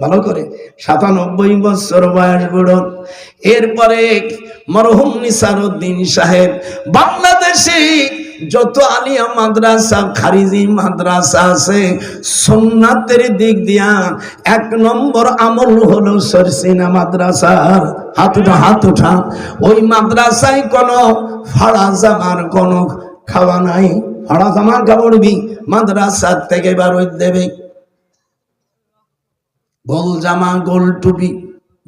ভালো করে। সাতানব্বই বছর বয়স বুড়ো এরপরে মরহুম নিসারুদ্দিন সাহেব, বাংলাদেশে যত আলিয়া মাদ্রাসা, খারিজি মাদ্রাসা আছে সোননাথের দিক দিয়া এক নম্বর আমল হলো সরসিনা মাদ্রাসার। হাত উঠা হাত উঠা। ওই মাদ্রাসায় কোনো ফাড়া জামার কোনো খাওয়া নাই। ফাড়া জামার কাপড়বি মাদ্রাসার থেকে বারোই দেবে। গোল জামা, গোল টুপি।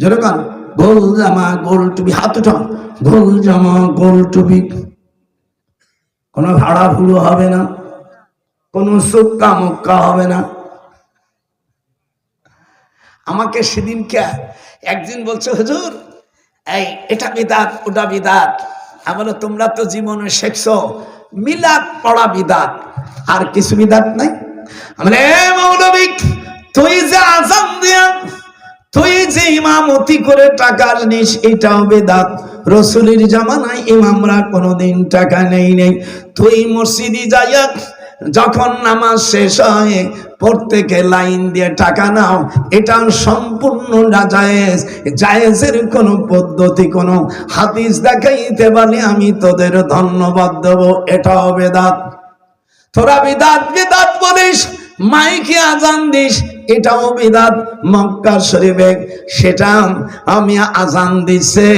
জোরে কান, গোল জামা, গোল টুপি, হাত উঠা গোল জামা, গোল টুপি। কোনো ভাড়া ভুড়ো হবে না, কোনো সুক্কা মুক্কা হবে না। আমাকে সেদিনকে একদিন বলছে, হুজুর, এই, এটা বিদাত, ওটা বিদাত। আমার তোমরা তো জীবনে শেখছো, মিলাদ পড়া বিদাত। আর কিছু বিদাত নাই? আমরা মৌলবী তুই যে আজান দিয়া, তুই যে ইমামতি করে টাকা নিস এটাও বেদাত। রসুলের জামানায় ইমামরা কোনোদিন টাকা নেই নেই। তুই মসজিদে যাইয়া যখন নামাজ শেষ হয়, প্রত্যেকে লাইন দিয়ে টাকা নাও। এটা সম্পূর্ণ না জায়েজ জায়েজের কোনো পদ্ধতি, কোনো হাদিস দেখাইতে পারলে আমি তোদের ধন্যবাদ দেবো। এটাও বেদাত। তোরা বিদাত বিদাত বলিস, মাইকে আজান দিস। এটাও বিদাত মক্কা শরীফে। সেটা আমি আজান দিছে।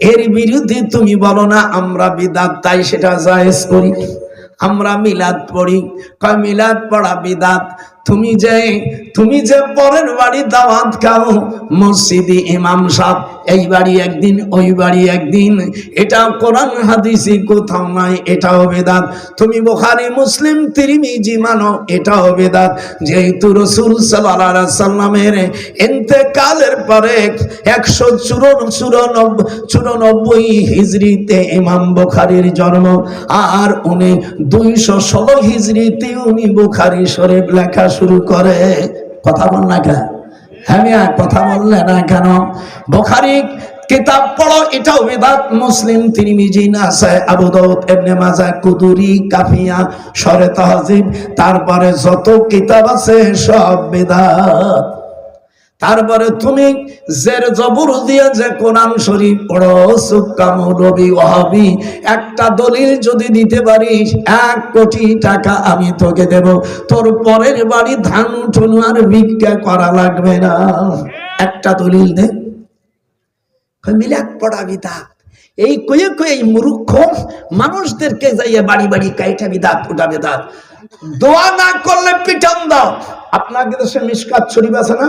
এর বিরুদ্ধে তুমি বলো না, আমরা বিদাত, তাই সেটা জায়েজ করি। আমরা মিলাদ পড়ি। কয় মিলাদ পড়া বিদাত? তুমি যে তুমি যে পরের বাড়ি দাওয়াত খাও, মসজিদি ইমাম সাহ এই বাড়ি একদিন, ওই বাড়ি একদিন, এটা কোরআন হাদিসি কোথাও নাই, এটাও বেদাত। তুমি বোখারি, মুসলিম, তিরিমিজি মানো, এটাও বেদাত। যেহেতু রসুল সাল্লামের এতেকালের পরে একশো চুরন চুরানব্বই চুরানব্বই হিজড়িতে ইমাম বোখারির জন্ম, আর উনি দুইশো ষোলো হিজড়িতে উনি বোখারি শরীফ লেখা শুরু করে, কথা বল না কেন? হ্যাঁ কথা বললে না কেন? বোখারি কিতাব পড়ো, এটাও বেদাত, মুসলিম, তিরমিজি নাসায় আবু দাউদ, ইবনে মাজাহ কুদুরি, কাফিয়া সরে তাহজিব, তারপরে যত কিতাব আছে সব বেদাত। তারপরে তুমি জের জবর যে কোরআন শরীফ পড়ো সুক্কা মৌলবি ওহাবি একটা দলিল যদি দিতে পারিস, এক কোটি টাকা আমি তোকে দেব। তোর পরের বাড়ি ধান উঠুন আর ভিক্ষা করা লাগবে না। একটা দলিল দে। কই মিলাদ পড়া এই কয়ে কয়ে মূর্খ মানুষদেরকে যাইয়ে বাড়ি বাড়ি কাইটা বিদাত, ওটা বিদাত। দোয়া না করলে পিটান দাও। আপনাকে দেশে মিসকাত শরীফ আছে না?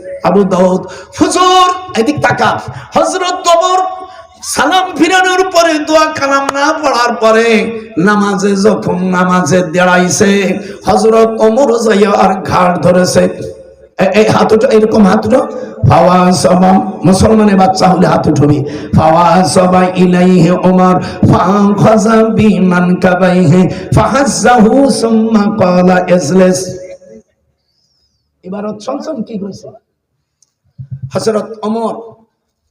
আবু দাউদ, হুজুর, এদিক তাকা হযরত ওমর সালাম ফিরানোর পরে দোয়া কালাম না পড়ার পরে নামাজে যখন নামাজে দাঁড়াইছে, হযরত ওমর যাইয়া আর ঘাট ধরেছে। এই হাত উঠো এরকম হাত ফাওয়া সবা মুসলমানের বাচ্চা হলে হাত উঠবি। ফাওয়া সবা ইলাইহি ওমর ফাখাযা বিমান কাবাইহি, ফাহাজ্জাহু সুম্মা ক্বালা ইজলিস এবার চঞ্চল কি কইছে হযরত ওমর,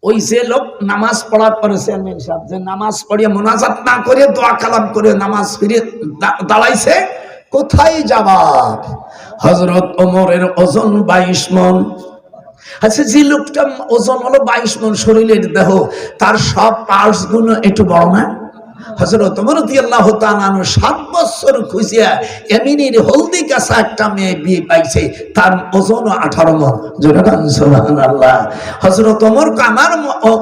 ওই যে লোক নামাজ পড়ার পরে চেয়ারম্যান সাহেব যে নামাজ পড়িয়ে মোনাজাত না করে দোয়া কালাম করে নামাজ ফিরে দাঁড়াইছে, কোথায় যাবার হজরত ওমরের ওজন বাইশ মন। আচ্ছা যে লোকটা ওজন হলো বাইশ মন, শরীরের দেহ, তার সব পার্টসগুলো একটু বড় না। হজরত মরতি আল্লাহ সাত বছর খুঁজিয়া এমিনির হলদি কাছা একটা মেয়ে বিয়ে পাইছে, তার ওজন আঠারো মন। সোহান আল্লাহ হজরত অমর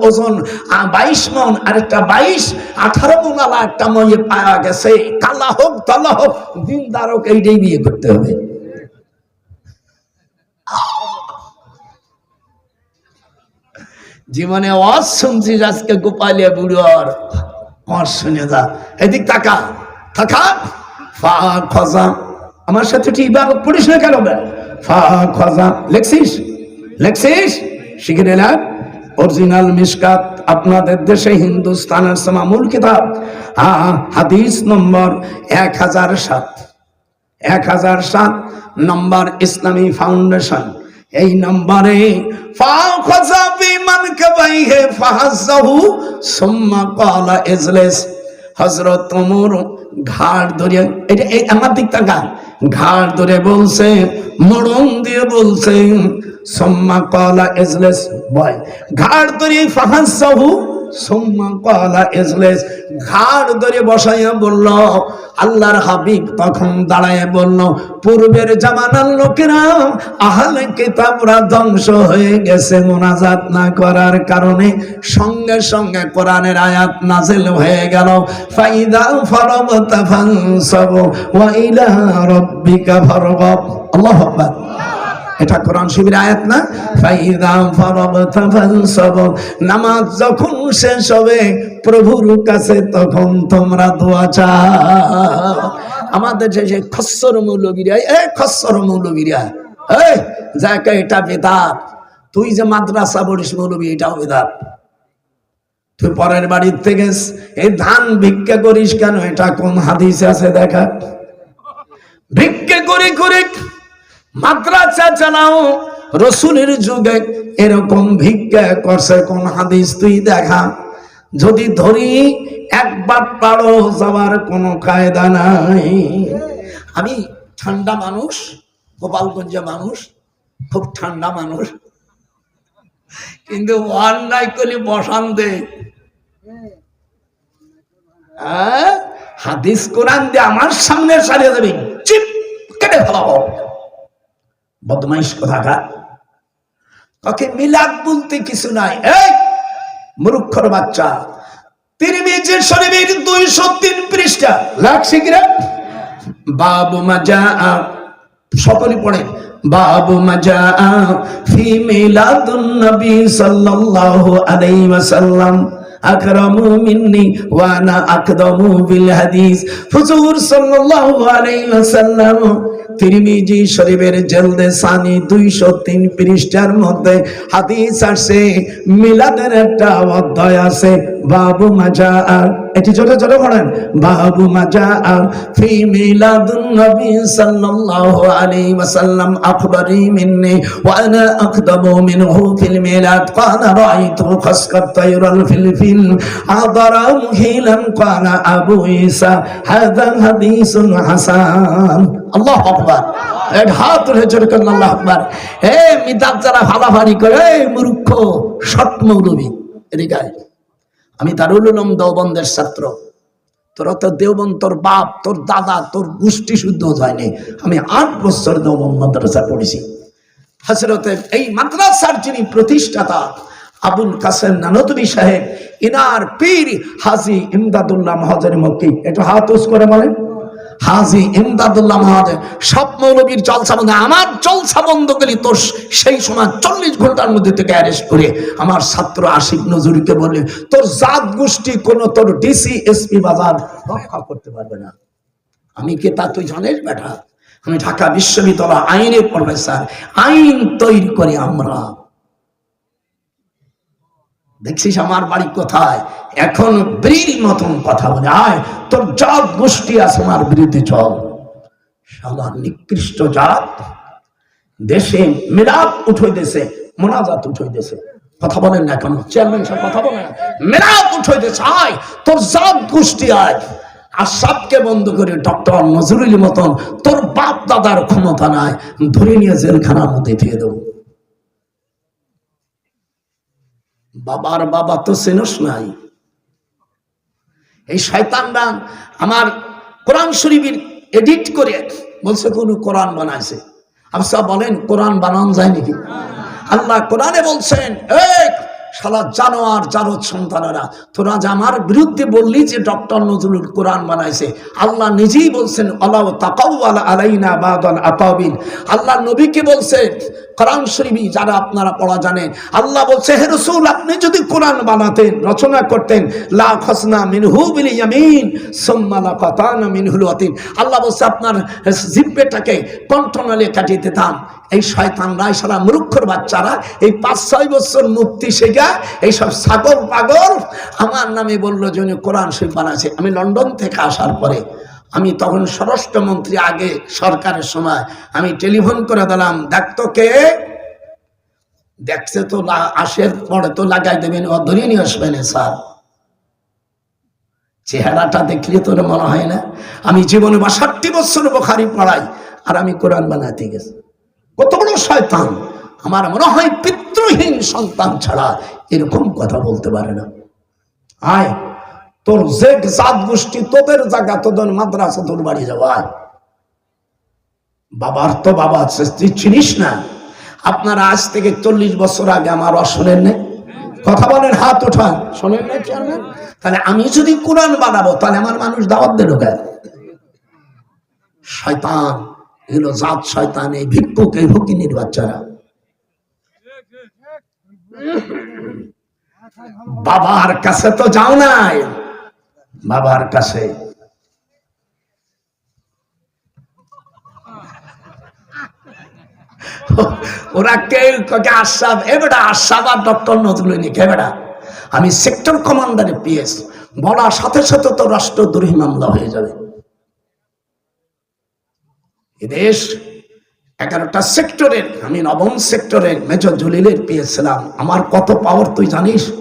ওজন বাইশ মন বাইশ, আঠারো মন আলা একটা মেয়ে পাওয়া গেছে। কালা হোক হোক এইটাই বিয়ে করতে হবে। জীবনে অজ আজকে গোপালিয়া বুড়োর? অজ শুনে যা এদিক তাকা। থাকা ফা খজা আমার সাথে ঠিক ইবাদত পড়িস না কেন? ফা খজা লেখছিস? লেখছিস? শিখে নিলাম অরিজিনাল মিসকাত আপনাদের দেশে হিন্দুস্তানের সমামুল কিতাব। হাদিস নম্বর এক হাজার সাত। এক হাজার সাত নম্বর ইসলামী ফাউন্ডেশন। এই নম্বরে হজরত তোমর ঘাড় ধরে এটা এই আমার দিক তাকা ঘাড় ধরে বলছে, মরণ দিয়ে বলছে, সম্মা কলা এজলেস বয়, ঘাড় ধরে ফাহাসাহু ঘাড় ধরে বসাইয়া বলল, আল্লাহর হাবিব তখন দাঁড়ায় বলল, পূর্বের জামানার লোকেরা আহলে কিতাবরা ধ্বংস হয়ে গেছে, মোনাজাত না করার কারণে সঙ্গে সঙ্গে কোরআনের আয়াত নাজিল হয়ে গেল। ফাইদা ফরবতা ফানসাব ওয়া ইলা রাব্বিকা ফারগাব। আল্লাহু আকবার। এটা কোরআন শিবির আয়াত না? নামাজ যখন শেষ হবে, প্রভুর কাছে তখন তোমরা দোয়া চাও। আমাদের যে খস্সর মৌলবীরা, এ খস্সর মৌলবীরা এই যাকে এটা বেদাত। তুই যে মাদ্রাসা পড়িস মৌলবী, এটাও বেদাত। তুই পরের বাড়ির থেকে এই ধান ভিক্ষা করিস কেন? এটা কোন হাদিসে আছে দেখা? ভিক্ষা করে করে মাদ্রাসা চালাও, রসুলের যুগে এরকম ভিক্ষা করছে কোন হাদিস তুই দেখা? যদি ধরি একবার পারো যাওয়ার কোনো কায়দা নাই। আমি ঠান্ডা মানুষ গোপালগঞ্জে মানুষ, খুব ঠান্ডা মানুষ। কিন্তু অন্যায় করলে বসান দে আহ? হাদিস কোরআন দিয়ে আমার সামনে সারিয়ে দেবে। চিপ, কেটে ফেলাবো। বদমাইশ কোথাকার? কাকে মিলাদ বলতে কিছু নাই। এই মূর্খর বাচ্চা তিরমিজির শরীফের দুইশো তিন পৃষ্ঠা। লাগছে কিরা বাবু মাজা, সকলে পড়ে। বাবু মাজা, ফি মিলাদুন নবী সাল্লাল্লাহু আলাইহি ওয়াসাল্লাম। আকরামু মিন্নি ওয়া আনা আকদামু বিল হাদিস। হুজুর সাল্লাল্লাহু আলাইহি ওয়াসাল্লাম তিরমিজি শরীফের জলদে সানি 203 পৃষ্ঠার মধ্যে হাদিস আসে, মিলাদের একটা অধ্যায় আছে বাবু মাজা এটি ছোট ছোট পড়েন বাবু মাজা ফি মিলাদুন নবী সাল্লাল্লাহু আলাইহি ওয়াসাল্লাম আখবারি মিন্নি ওয়া আনা আকদামু মিনহু ফিল মিলাদ। ক্বালা রাআইতু খাসকাত তায়রাল ফিল ফিল আদরা মুহিলান। ক্বালা আবু ঈসা, হাযা হাদিসুন হাসান। আল্লাহু আকবার। এক হাত তুলে জোরে করেন, আল্লাহু আকবার। হে মিদাত যারা ফালাফারি করে এই মূর্খ শট মৌলবী। এদিকে। আমি দারুল উলুম দেওবন্দের ছাত্র। তোরা তো দেওবন তোর বাপ, তোর দাদা, তোর গোষ্ঠী শুদ্ধ হয়নি। আমি আট বছর দেওবন মাদ্রাসা পড়েছি। হজরতে এই মাদ্রাসার যিনি প্রতিষ্ঠাতা, আবুল কাসেম নানতুবি সাহেব ইনার পীর হাজি ইমদাদুল্লাহ মহাজের মক্কি, একটু হাত উস করে বলেন। হাজি ইমদাদুল্লাহ মহাজের সব মৌলবীর জলসা বন্ধ আমার জলসা বন্ধ করলি তোর সেই সময় চল্লিশ ঘণ্টার মধ্যে থেকে অ্যারেস্ট করে। আমার ছাত্র আশিক নজরুলকে বললে তোর জাত গোষ্ঠী কোনো তোর ডিসি এসপি বাজার রক্ষা করতে পারবে না। আমি কে তা তুই জানিস বেটা? আমি ঢাকা বিশ্ববিদ্যালয় আইনের প্রফেসর। আইন তৈরি করি আমরা। দেখছিস আমার বাড়ি কোথায়? এখন ব্রির মতন কথা বলে, আয়, তোর জাত গোষ্ঠী আছে আমার বিরুদ্ধে, চল। সালার নিকৃষ্ট জাত। দেশে মিলাদ উঠই দেশে মোনাজাত উঠই দেশে কথা বলেন না এখন চেয়ারম্যান সাহেব কথা বলেন মিলাদ উঠই দেশে আয়, তোর জাত গোষ্ঠী আয়। আসাদকে বন্ধ করে ডক্টর নজরুল মতন তোর বাপ দাদার ক্ষমতা নাই। ধরে নিয়ে জেলখানার মধ্যে দিয়ে দেবো। বাবার বাবা তো চেনস নাই। এই শয়তানরা আমার কোরআন শরীফের এডিট করে বলছে, কোন কোরআন বানাইছে। আফসা বলেন, কোরআন বানান যায় নাকি? আল্লাহ কোরআনে বলছেন, এই শালা জানোয়ার জারদ সন্তানেরা। তোরা যে আমার বিরুদ্ধে বললি যে ডক্টর নজরুল কোরআন বানাইছে, আল্লাহ নিজেই বলছেন আল্লাহ তাকাউ আলা আলাইনা বাদাল আতাবিন। আল্লাহ নবীকে বলছে, কোরআন শরীফি যারা আপনারা পড়া জানেন আল্লাহ বলছে, হে রসুল, আপনি যদি কোরআন বানাতেন, রচনা করতেন, লা খসনা মিনহু বিল ইয়ামিন, সুম্মা লা কাতানা মিনহুল ওয়াতিন। আল্লাহ বলছে, আপনার জিব্বেটাকে কণ্ঠনালে কাটিয়ে দিতাম। এই শয়তানরা সারা মূর্খর বাচ্চারা, এই পাঁচ, ছয় বছর মুক্তি শেখা এইসব ছাগল, পাগল, আমার নামে বলল যে উনি কোরআন শরীফ বানাচ্ছে। আমি লন্ডন থেকে আসার পরে, আমি তখন স্বরাষ্ট্রমন্ত্রী আগে সরকারের সময়, আমি টেলিফোন করে দিলাম দেখতো কে? দেখছে তো আসের পরে তো লাগাই দেবেন, ও ধরিয়ে নিয়ে আসবেন স্যার। চেহারাটা দেখলে তোর মনে হয় না। আমি জীবনে বাষট্টি বছর বোখারি পড়াই, আর আমি কোরআন বানাতে গেছি। কত বড় শয়তান। আমার মনে হয় পিতৃহীন সন্তান ছাড়া এরকম কথা বলতে পারে না। আয়, তোর যে জাত গোষ্ঠী তোদের জায়গা, তোদের মাদ্রাসা, তোর বাড়ি যাওয়া বাবার তো বাবা আছে চিনিস না? আপনারা আজ থেকে চল্লিশ বছর আগে আমার শোনেন নেই? কথা বলেন, হাত ওঠান। শোনেন না চেয়ারম্যান? তাহলে আমি যদি কোরআন বানাবো, তাহলে আমার মানুষ দাওয়াত দিল কেন? শয়তান। এগুলো জাত শয়তান, এই ভিক্ষুক, এই ভকিনীর বাচ্চারা। বাবার কাছে তো যাও নাই। বাবার কাছে। ওরা কেউ কাকে আশাব এবেটা আশাব আর ডক্টর নজরুল কে বেটা? আমি সেক্টর কমান্ডারে পিএস। বলার সাথে সাথে তো রাষ্ট্রদ্রোহী মামলা হয়ে যাবে। এদেশ এগারোটা সেক্টরের, আমি নবম সেক্টরের মেজর জলিলের পেয়েছিলাম আমার কত পাওয়ার তুই জানিস?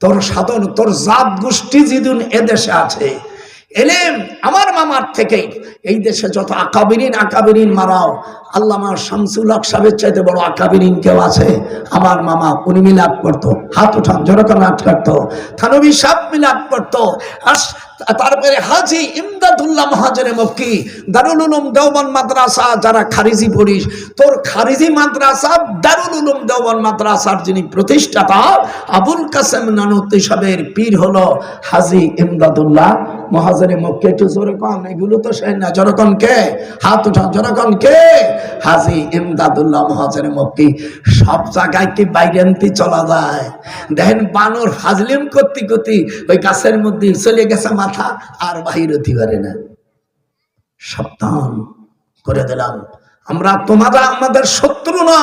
তোর সাধন, তোর জাত গোষ্ঠী যেদিন এদেশে আছে, এলেম আমার মামার থেকে এই দেশে যত আকাবিরিন আকাবিরিন মারাও। আল্লামা শামসুল হক সাহেবের চাইতে বড় আকাবিরিন কেউ আছে? আমার মামা উনি মিলাপ করতো হাত উঠান জনকন নাট করতো থানবী সাপ মিলাপ করতো আস- তারপরে হাজি ইমদাদুল্লাহ মহাজরে মুফকি দারুল উলুম দেওবন মাদ্রাসা যারা খারিজি পড়িস তোর খারিজি মাদ্রাসা দারুল উলুম দেওবন মাদ্রাসার যিনি প্রতিষ্ঠাতা, আবুল কাসেম নানুতি সাহেবের পীর হলো হাজি ইমদাদুল্লাহ মহাজরে মক্কি একটু জোরে কন, এগুলো তো সে না জনগণ কে? হাত উঠান জনগণ কে? হাজি ইমদাদুল্লাহ মহাজরে মক্কি, সব জায়গায় কি বাইরেন্তি চলা যায়? দেখেন বানর হাজলিম করতে করতে ওই গাছের মধ্যে চলে গেছে মাথা, আর বাহির হতে পারে না। সাবধান করে দিলাম। আমরা তোমাদের, আমাদের শত্রু না।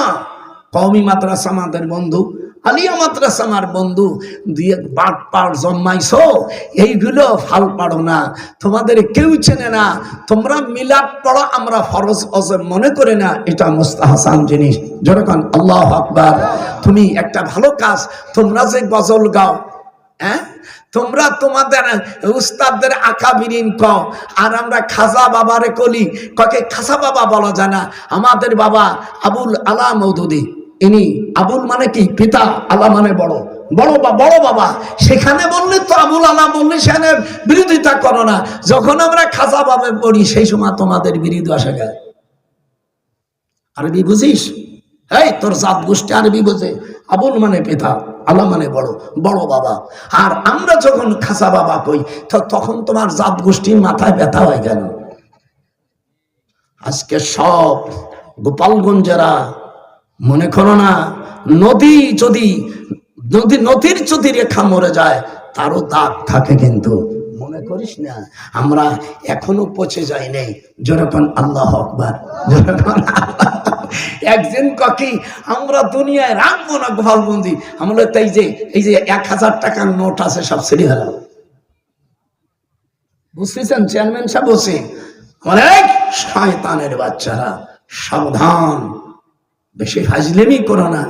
কওমি মাদ্রাসা আমাদের বন্ধু আলিয়া মাদ্রাসা আমার বন্ধু দুই এক বাট পাড় জন্মাইছো, এইগুলো ফাল পাড়ো না। তোমাদের কেউ চেনে না। তোমরা মিলাদ পড়ো, আমরা ফরজ অজব মনে করে না। এটা মুস্তাহাসান জিনিস। যেরকম আল্লাহ আকবার। তুমি একটা ভালো কাজ, তোমরা যে গজল গাও হ্যাঁ? তোমরা তোমাদের উস্তাদদের আঁকা বিরিন ক আর আমরা খাজা বাবারে কলি। ককে খাসা বাবা বলা যায় না? আমাদের বাবা আবুল আলা মৌদুদি। ইনি আবুল মানে কি? পিতা আলা মানে বড়। বড় বা বড় বাবা। সেখানে বললে তো আবুল আলা বললে সেখানে বিরোধিতা করো না। যখন আমরা খাজা বাবা পড়ি, সেই সময় তোমাদের বিরোধী আসে গেল। আরবি বুঝিস? এই, তোর জাত গোষ্ঠী আরবি বোঝে। আবুল মানে পিতা, আল্লাহ মানে বড় বড় বাবা। আর আমরা যখন খাসা বাবা কই, তো তখন তোমার জাত গোষ্ঠীর মাথায় ব্যথা হয়ে গেল। আজকে সব গোপালগঞ্জেরা মনে করো না, নদী যদি, নদী, নদীর যদি রেখা মরে যায়, তারও দাগ থাকে কিন্তু। মনে করিস না, আমরা এখনও পচে যাই নাই যেরকম আল্লাহ আকবার। যেরকম একদিন ককি, আমরা দুনিয়ায় রাখব না গোপালবন্দি আমরা তাই যে, এই যে এক হাজার টাকার নোট আছে, সব ছেড়ে গেল বুঝতেছেন? চেয়ারম্যান সাহেব বসে অনেক শয়তানের বাচ্চারা, সাবধান। বেশি ফাজলেমি করো না।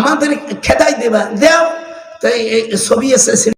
আমাদের খেদাই দেবা। দেও তাই এই ছবি এসেছে